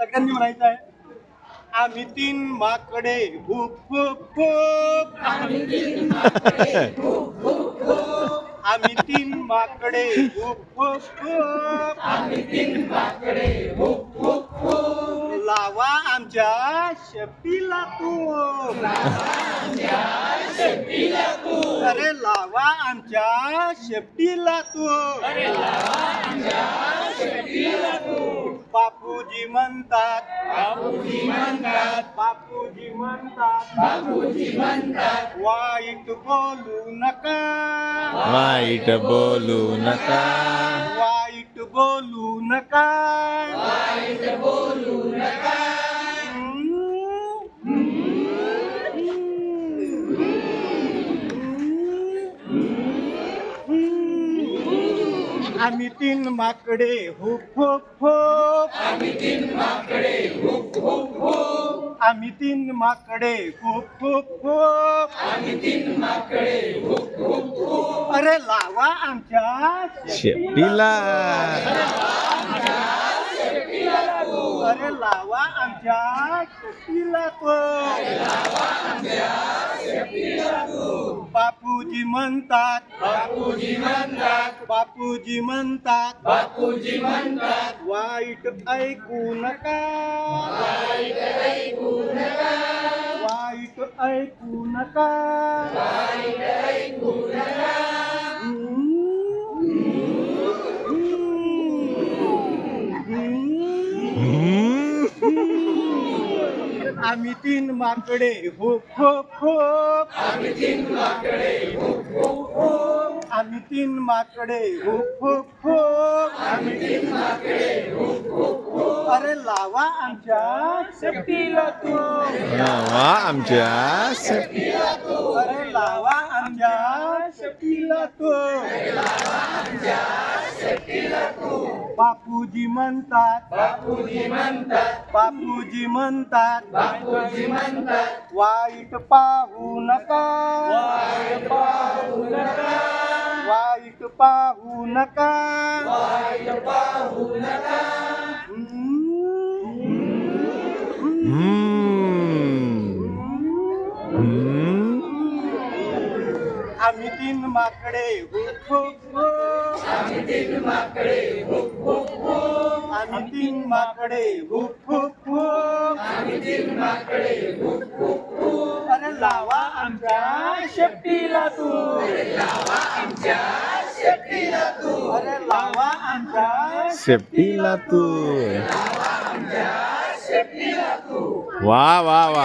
सगळ्यांनी म्हणायचं आहे आम्ही तीन माकडे हुप हुप हुप. आम्ही तीन माकडे हुप हुप हुप. लावा आमच्या शपीला तू अरे लावा आमच्या शेपटीला तू बापूजी म्हणतात. बापूजी म्हणतात. बापूजी म्हणतात. बापूजी म्हणतात. वाईट बोलू नका. वाईट बोलू नका. वाईट बोलू नका. आम्ही तीन माकडे हुप हुप हुप. आम्ही तीन माकडे हुप हुप हुप. आम्ही तीन माकडे हुप हुप हुप. आम्ही तीन माकडे हुप हुप हुप. अरे लावा आमच्या शेपटीला. अरे लावा आमच्या शेतीला तो बापूजी म्हणतात. बापूजी म्हणतात. बापूजी म्हणतात. बापूजी म्हणतात. वाईट ऐकू नका. वाईट ऐकू नका. वाईट ऐकू नका. वाईट ऐकू नका. आम्ही तीन माकडे हुप हुप हुप. आम्ही तीन माकडे हुप हुप हुप. आम्ही तीन माकडे हुप हुप हुप. आम्ही तीन माकडे हुप हुप हुप. अरे लावा आमच्या शेपटीला तू. वा आमच्या शेप- अरे लावा आमच्या शेपटीला तू. बापूजी म्हणतात. बापूजी म्हणतात. बापूजी म्हणतात. बापूजी म्हणतात. वाईट पाहू नका. वाईट पाहू नका. वाईट पाहू नका. वाईट पाहू नका. आम्ही तीन माकडे हुप आम्ही तीन माकडे हुप हुप हुप. आम्ही तीन माकडे हुप हुप हुप आम्ही तीन माकडे हुप हुप हुप अरे लावा आमच्या शेपटीला तू लावा आमच्या शेपटीला तू. अरे लावा आमच्या शेपटीला तू. वा वा वा.